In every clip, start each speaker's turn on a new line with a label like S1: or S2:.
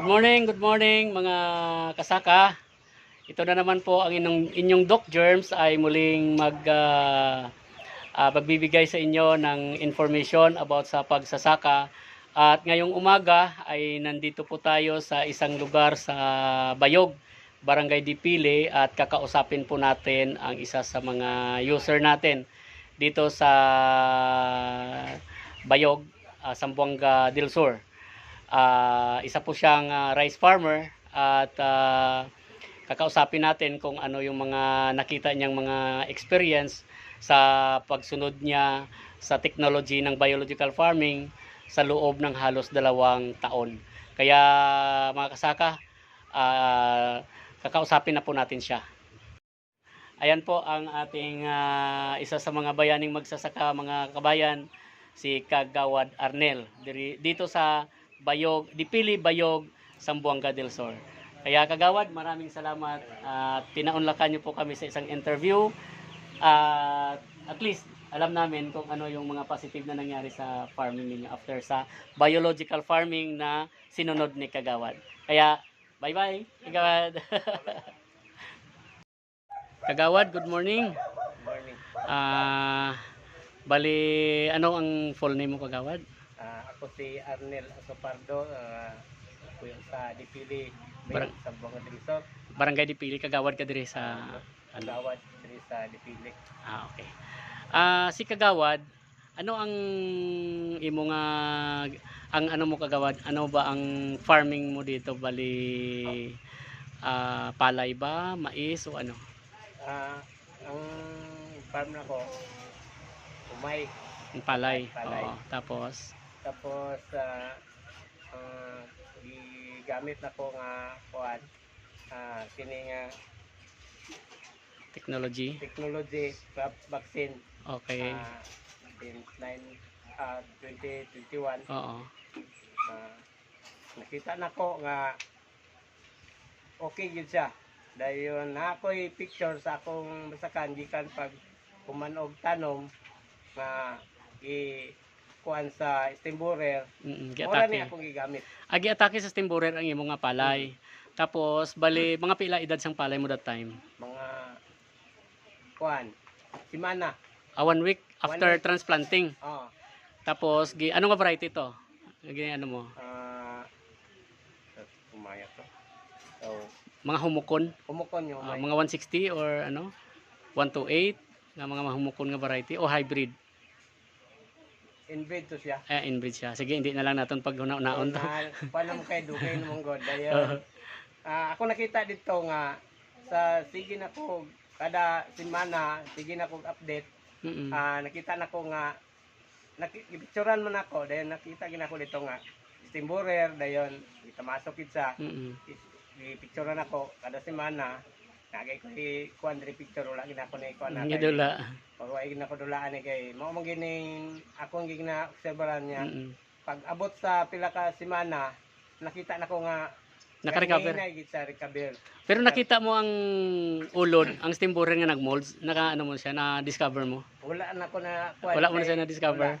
S1: Good morning, good morning mga kasaka. Ito na naman po ang inyong, inyong Doc Germs ay muling mag ah, ah, magbibigay sa inyo ng information about sa pagsasaka. At ngayong umaga ay nandito po tayo sa isang lugar sa Bayog, Barangay Dipili at kakausapin po natin ang isa sa mga user natin dito sa Bayog, ah, Sambuanga del Sur. Ah, isa po siyang ah, rice farmer at ah, kakausapin natin kung ano yung mga nakita niyang mga experience sa pagsunod niya sa technology ng biological farming sa loob ng halos dalawang taon. Kaya mga kasaka, ah, kakausapin na po natin siya. Ayan po ang ating ah, isa sa mga bayaning magsasaka mga kabayan, si Kagawad Arnel. Dito sa Bayog, Dipili Bayog, Sambuanga del Sur. Kaya Kagawad, maraming salamat at pinaunlakan niyo po kami sa isang interview. At at least alam namin kung ano yung mga positive na nangyari sa farming ninyo after sa biological farming na sinunod ni Kagawad. Kaya bye-bye, Kagawad. Kagawad, good morning.
S2: Morning.
S1: Ah, bali ano ang full name mo Kagawad?
S2: Ah, ako si Arnel Asopardo, uh, ako yung sa Dipili,
S1: Barang-
S2: sa Bunga Resort,
S1: Barangay Dipili, Kagawad ka diri sa ano?
S2: Agawad, diri sa Dipili.
S1: Ah, okay. Ah, si Kagawad, ano ang imo nga ang ano mo Kagawad? Ano ba ang farming mo dito? Bali ah, palay ba, mais o ano?
S2: Ah, ang farm na ko, umay.
S1: Ang palay.
S2: Palay.
S1: Oo. Tapos
S2: Tapos, ah, ah, gigamit na ko nga kuan, ah, kini nga
S1: technology.
S2: technology vaccine
S1: Okay.
S2: ah, since 9 ah, 2021
S1: Oo.
S2: Ah, nakita na ko nga okay yun siya dayon na ako'y picture sa akong masakan gikan pag kumanog tanom nga i kuan sa steam borer
S1: Mm,
S2: ni
S1: giatake.
S2: akong gigamit
S1: Agi atake sa timburer ang imo nga palay. Tapos bali mga pila edad sang palay mo that time?
S2: mga kuan simana
S1: Ah, one week after
S2: One week.
S1: transplanting.
S2: oh
S1: Tapos gi ano nga variety to? Gi ano mo?
S2: ah umaya to so
S1: Mga humukon?
S2: kumukon yung
S1: Ah,
S2: umay
S1: mga 160 or ano 128 nga mga mahumukon nga variety o hybrid
S2: inbreed to siya
S1: eh inbreed siya sige hindi na lang naton pag naon to
S2: Paano mo kayo dugay mo god dayon. Ah, ako nakita dito nga sa sige na ko kada semana sige na ko update.
S1: Mm-mm.
S2: Ah, nakita na ko nga nakipicturan man ako dayon nakita gina ko dito nga steam borer dayon itamasok kit sa
S1: Mm-mm.
S2: picturean ako kada semana Nagay ko i kuan diri picture wala gina ko na ikuan na
S1: Nga dula.
S2: pag wala gina ko dulaan ni kay mao man gining akong gigna obserbaran niya
S1: Mm-mm.
S2: pag abot sa pila ka semana nakita na ko nga
S1: Naka-recover. Pero nakita mo ang ulod, ang steam borer nga nagmolds, naka ano mo siya na discover mo.
S2: Wala na ko na
S1: Wala mo na siya na discover.
S2: wala.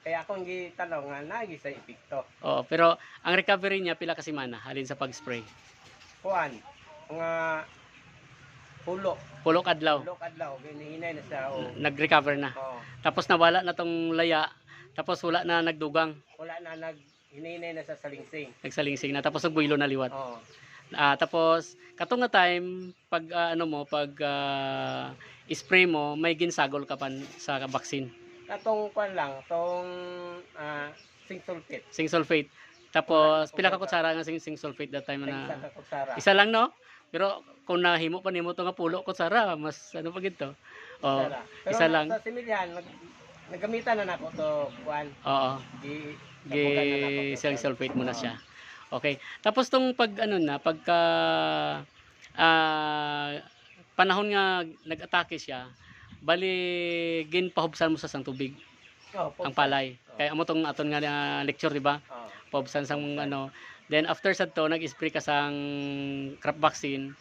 S2: Kaya akong gitanong nga nagi sa epekto.
S1: Oo, pero ang recovery niya pila ka semana halin sa pag-spray.
S2: Kuan nga pulo,
S1: Pulok adlaw.
S2: pulo kadlaw ginihinay na siya o.
S1: Nag-recover na.
S2: Oh,
S1: Tapos nawala na tong laya. Tapos wala na nagdugang,
S2: wala na nag hinihinay na sa salingsing.
S1: nagsalingsing na tapos nagbuilo na liwat.
S2: Oh.
S1: Ah, tapos katong nga time pag ah, ano mo pag ah, spray mo may ginsagol ka pan sa vaccine.
S2: Katong kuan lang, tong ah zinc sulfate.
S1: Zinc sulfate. Tapos
S2: Wala,
S1: pila ka
S2: wala.
S1: kutsara nga zinc, zinc sulfate that time na isa lang no? Pero kung nahimo pa nimo to nga pulo kutsara mas ano pa gito. Oh.
S2: Pero
S1: isa lang.
S2: Sa similyan, nag, nagamitan na nako to kuan.
S1: oo.
S2: Gi
S1: Gi zinc sulfate mo na siya. Okay. Tapos tong pag ano na pagka ah, panahon nga nag-atake siya, bali ginpahubsan mo sa sang tubig
S2: Oh,
S1: ang palay.
S2: Oo.
S1: Kaya amo tong aton nga na lecture di ba?
S2: Oh.
S1: Pahubsan sang ano. Then after sa to nag-spray ka sang crop vaccine.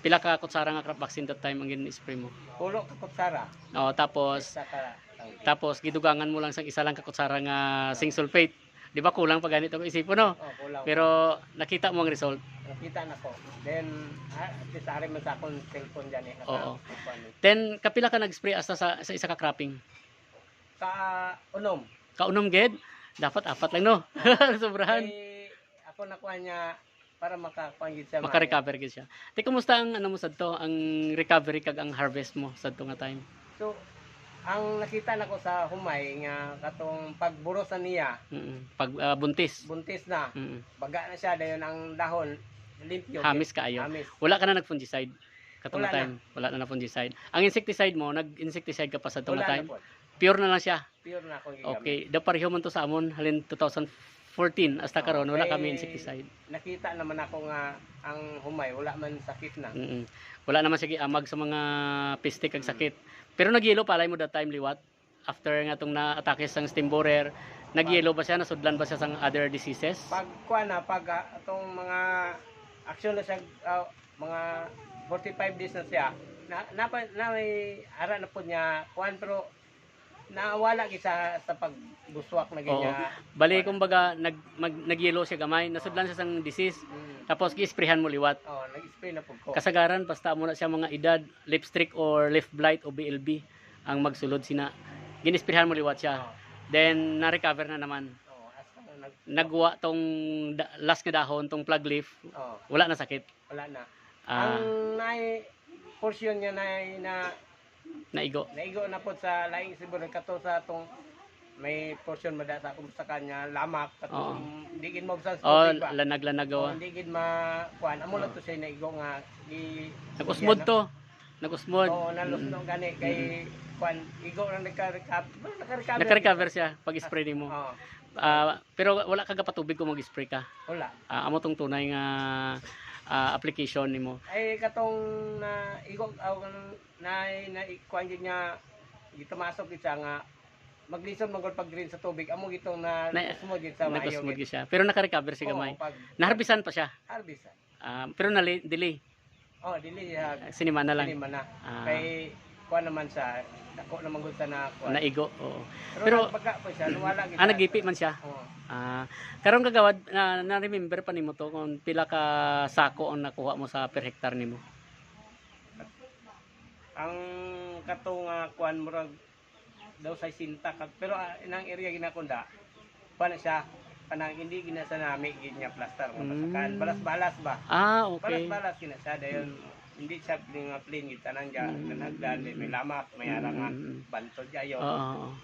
S1: Pila ka kutsara nga crop vaccine that time ang gin-spray mo.
S2: Pulo ka kutsara.
S1: Oh, tapos
S2: ka.
S1: tapos gidugangan mo lang sang isa lang ka kutsara nga zinc sulfate. Di ba kulang pa ganito ko isipon no?
S2: Oh, kulang.
S1: Pero nakita mo ang result.
S2: nakita na ko. Then ah, at least ari man sa akong cellphone diyan eh.
S1: Oo.
S2: naka-
S1: Then kapila ka nag-spray asta sa, sa isa ka cropping.
S2: Sa unom.
S1: Kaunom ged, dapat apat lang no. Sobrahan.
S2: Eh, ako nakuha niya para makakuha gid sa
S1: Maka-recover gid siya. Te kumusta ang ano mo sadto, ang recovery kag ang harvest mo sadto nga time?
S2: So, ang nakita nako sa humay nga katong pagburo sa niya,
S1: Mm. Pag ah, buntis.
S2: buntis na,
S1: Mm.
S2: baga na siya dayon ang dahon limpyo.
S1: Hamis kaayo.
S2: Hamis.
S1: Wala ka na nag-fungicide. Katong
S2: Wala
S1: time, wala na na fungicide. Ang insecticide mo, nag-insecticide ka pa sa nga time.
S2: na po.
S1: Pure na lang siya.
S2: Pure na akong gigamit.
S1: Okay, daw pareho man to sa amon halin 2014 hasta karon wala
S2: Okay.
S1: kami insecticide.
S2: Nakita naman ako nga ang humay wala man sakit na.
S1: Mm. Wala naman sige amag sa mga piste kag sakit. Pero nagyelo palay mo that time liwat after nga tong na-atake sang stem borer, nagyelo ba siya nasudlan ba siya sang other diseases?
S2: Pag kuha na pag ah, atong mga action na siya ah, mga 45 days na siya na na, na may ara na po niya kuan pero nawala gid sa sa pagbuswak na
S1: Oo.
S2: ganyan.
S1: Bali kumbaga nag mag, nagyelo siya gamay, nasudlan siya sang disease.
S2: Mm.
S1: Tapos gi-sprayhan mo liwat.
S2: Oh, nag-spray na po ko.
S1: Kasagaran basta mo na siya mga edad, lip streak or leaf blight o BLB ang magsulod sina. Ginisprayhan mo liwat siya.
S2: Oh,
S1: Then na-recover na naman.
S2: oh, asa na nag
S1: Nagwa tong da- last nga dahon tong plug leaf,
S2: oh,
S1: wala na sakit.
S2: wala na.
S1: Ah,
S2: ang nai portion niya na na
S1: naigo.
S2: naigo na po sa laing siguro kato sa tong may portion mada sa kung sa kanya lamak katong digin mo sa
S1: Oh,
S2: tubig ba
S1: lanag-lanag gawa.
S2: oh, digin ma kuan amo lang to siya naigo nga gi
S1: Nag-usmod to. Nag-usmod.
S2: oh nalos no gani kay kuan igo na nagka-recover nagka-recover
S1: siya pag spray nimo.
S2: oh
S1: Ah, pero wala ka patubig kung mag-spray ka.
S2: wala
S1: Ah, amo tong tunay nga ah, application nimo.
S2: ay katong na igo aw na na kuan gid niya gitumasok gid siya nga maglison magol pag green sa tubig amo gitong na
S1: Na-
S2: usmod gid sa maayo gid.
S1: gyud siya. Pero naka-recover si gamay.
S2: pag
S1: Naharbisan pa siya.
S2: harvest
S1: Ah, pero na delay.
S2: oh dili ya
S1: Sinima na lang.
S2: Dili man na.
S1: Ah,
S2: Kay kuan naman sa dako naman gud na kuan.
S1: naigo. Oo.
S2: Pero,
S1: pero-
S2: nagbaga po siya, wala gid.
S1: Ah, nagipi man siya.
S2: Oh.
S1: Ah, karong kagawad na na-remember pa nimo to kung pila ka sako ang nakuha mo sa per hectare nimo.
S2: Ang kato nga kuan murag daw sa sinta pero ah, inang area ginakunda. Na siya kanang hindi gina sa nami gid niya plaster nga basakan.
S1: Mm.
S2: Balas-balas ba?
S1: Ah, okay.
S2: Balas-balas gina siya dayon hindi siya nga plain gid tanan ja
S1: Mm.
S2: kanagdan may lamak may ara nga
S1: Mm.
S2: bantod jayo.
S1: Oo.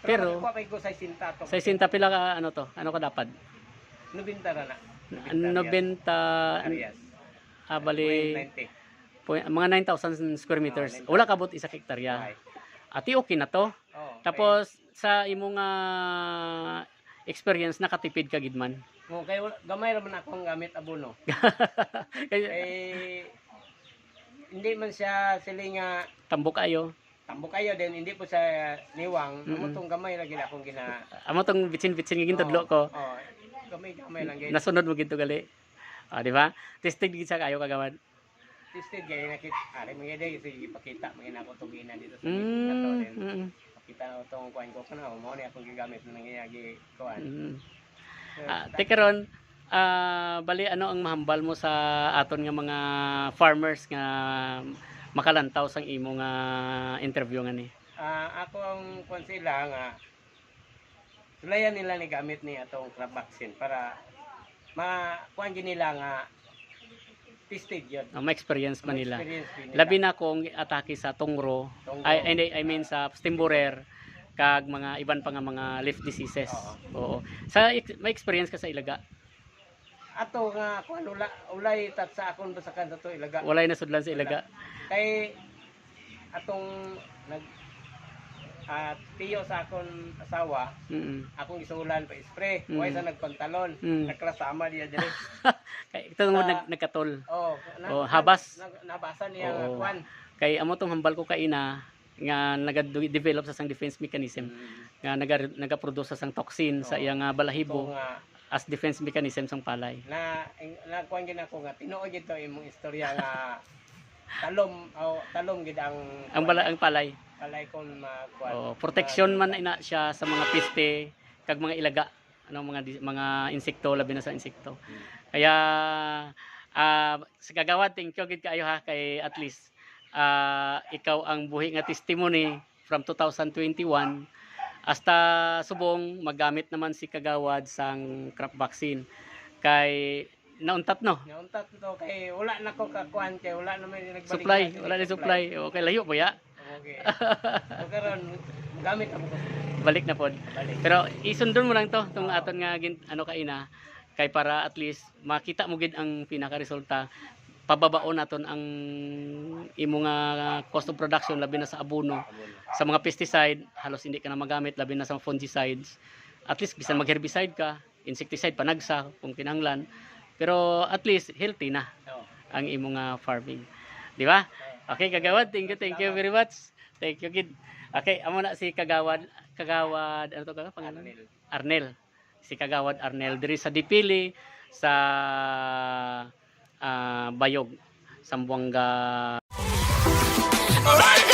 S2: Pero
S1: pero-
S2: pa ko sa sinta to.
S1: Sa isinta pila ka ano to? Ano ka dapat?
S2: Nubinta ra na.
S1: Ano benta
S2: Arias.
S1: ah, bali
S2: 90.
S1: po, mga 9,000 square meters.
S2: Oh, 9,000.
S1: Wala ka bot isa hektarya.
S2: Okay.
S1: Ati okay na to.
S2: Oh,
S1: Tapos sa imong ah, experience nakatipid ka gidman.
S2: okay. Oh, kay gamay ra man akong gamit abono.
S1: Kaya
S2: Eh hindi man siya sili nga
S1: tambok ayo.
S2: tambok kayo din hindi po sa niwang
S1: Mm-mm.
S2: amo tong gamay ra gid akong gina
S1: Amo tong bitsin-bitsin nga gintudlo ko.
S2: Oh, gamay gamay lang gid.
S1: Nasunod mo ginto gali. Ah, di ba? Tested gid sa kayo kagawad.
S2: Tested gay nakit ari mga day sige ipakita mga na ko tong ina dito sa
S1: Mm.
S2: kato din.
S1: mm,
S2: Pakita tong kuan ko kana mo ni akong gigamit nang giyagi kuan.
S1: mm.
S2: So,
S1: Ah, teka ron, ah, bali ano ang mahambal mo sa aton nga mga farmers nga makalantaw sang imo nga interview nga ni.
S2: Ah, ako ang sila nga sulayan nila ni gamit ni atong crab vaccine para ma kuan gyud nila nga tested yun.
S1: Uh, ma-experience pa nila.
S2: Nila.
S1: Labi na kung atake sa tungro,
S2: Tunggo.
S1: ay hindi I mean sa stimborer kag mga iban pa nga mga leaf diseases. Oo. Sa ex- may experience ka sa ilaga.
S2: Ato nga kuan ula ulay tat sa akon basakan sa to ilaga.
S1: Walay na sudlan sa ilaga.
S2: Kay atong nag at tiyo sa akon asawa,
S1: Mm.
S2: akong isulan pa spray.
S1: Mm.
S2: Sa nagpantalon,
S1: Mm.
S2: naklasama diya diri.
S1: Kay ito
S2: Sa-
S1: nag nagkatol.
S2: Oh,
S1: Oh, habas.
S2: Nag, nabasa niya
S1: Oo.
S2: kuan.
S1: Kay amo tong hambal ko kaina nga naga-develop sa sang defense mechanism nga naga naga-produce sa sang toxin sa
S2: Oo.
S1: iyang ah,
S2: So
S1: balahibo
S2: nga
S1: as defense mechanism sang palay.
S2: na na kuan gid ako nga tinuod gid to imong istorya nga talom o talom gid ang
S1: Ang bala ang palay.
S2: palay kon ma kuan.
S1: Oh, protection man ina siya sa mga piste kag mga ilaga ano mga mga insekto labi na sa insekto. Kaya ah sa kagawad thank you gid kaayo ha kay at least ah, ikaw ang buhi nga testimony from 2021 hasta subong magamit naman si kagawad sang crop vaccine kay nauntat no
S2: Nauntat to kay wala na ko kakuan kay wala na may nagbalik.
S1: supply
S2: na-
S1: wala ni supply okay layo po ya
S2: Okay. so karon gamit ako ko.
S1: balik na pod
S2: Balik.
S1: pero isundon mo lang to tong aton nga ano kaina kay para at least makita mo gid ang pinaka resulta pababaon naton ang imo nga cost of production labi na sa abono. Sa mga pesticide halos hindi ka na magamit labi na sa fungicides. At least bisan mag herbicide ka insecticide panagsa kung kinahanglan pero at least healthy na ang imo nga farming. Di ba? Okay kagawad thank you thank you very much. Thank you kid. Okay amo na si kagawad kagawad ano to ka pangalan?
S2: Arnel.
S1: Arnel. Si kagawad Arnel diri sa Dipili sa ah, Bayog Sambuanga
S3: Alright.